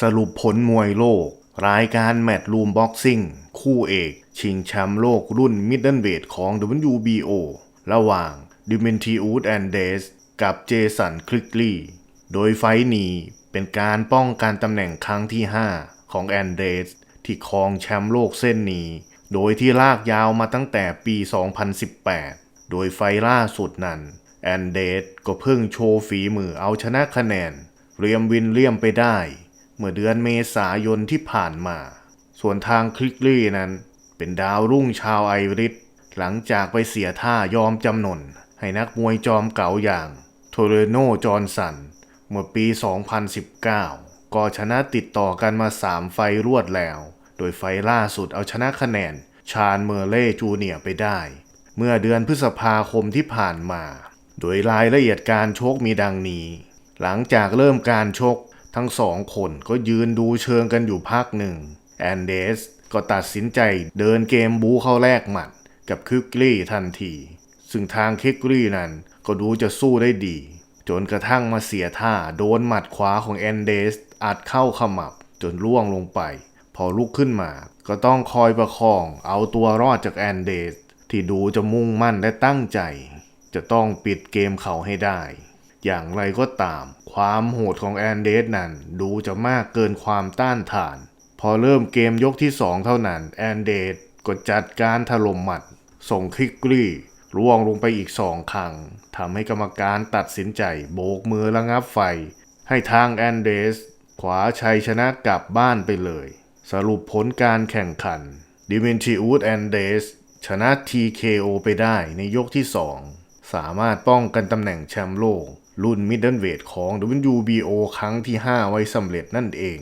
สรุปผลมวยโลก รายการแมตช์รูมบ็อกซิ่ง คู่เอก ชิงแชมป์โลกรุ่นมิดเดิลเวทของ WBO ระหว่างดิเมนทิอูดแอนเดสกับเจสันคลิกลีย์โดยไฟท์นี้เป็นการป้องกันตำแหน่งครั้งที่ 5 ของแอนเดสที่ครองแชมป์โลกเส้นนี้ โดยที่ลากยาวมาตั้งแต่ปี 2018 โดยไฟล์ล่าสุดนั้นแอนเดสก็เพิ่งโชว์ฝีมือเอาชนะคะแนนเรียมวินเลียมไปได้ เมื่อเดือนเมษายนที่ผ่านมา ส่วนทางคลิกลี่นั้น เป็นดาวรุ่งชาวไอริสหลังจากไปเสียท่ายอมจำนน ให้นักมวยจอมเก่าอย่างโทเรโนจอร์นสัน เมื่อปี 2019 ก็ชนะติดต่อกันมา 3 ไฟรวดแล้ว โดยไฟล่าสุดเอาชนะคะแนน ชาญเมอร์เล่จูเนียร์ไปได้ เมื่อเดือนพฤษภาคมที่ผ่านมา โดยรายละเอียดการชกมีดังนี้ หลังจากเริ่มการชก ทั้งสองคนก็ยืนดูเชิงกันอยู่พักหนึ่ง แอนเดสก็ตัดสินใจเดินเกมบูเข้าแลกหมัด กับคิกลี่ทันที ซึ่งทางคิกลี่นั้นก็ดูจะสู้ได้ดี จนกระทั่งมาเสียท่าโดนหมัดขวาของแอนเดสอัดเข้าขมับจนล่วงลงไป พอลุกขึ้นมาก็ต้องคอยประคองเอาตัวรอดจากแอนเดสที่ดูจะมุ่งมั่นและตั้งใจ จะต้องปิดเกมเขาให้ได้ อย่างไรก็ตาม ความโหดของแอนเดสนั้นดูจะมากเกินความต้านทาน พอเริ่มเกมยกที่สองเท่านั้น แอนเดสก็จัดการถล่มหมัด ส่งคิกลี่ร่วงลงไปอีกสองครั้งทำให้กรรมการตัดสินใจโบกมือระงับไฟ ให้ทางแอนเดสขวาชัยชนะกลับบ้านไปเลย สรุปผลการแข่งขันดิเมนทิอูดแอนเดสชนะ TKO ไปได้ในยกที่ 2 สามารถป้องกันตำแหน่งแชมป์โลก รุ่นมิดเดิลเวทของ WBO ครั้งที่ 5 ไว้สำเร็จนั่นเอง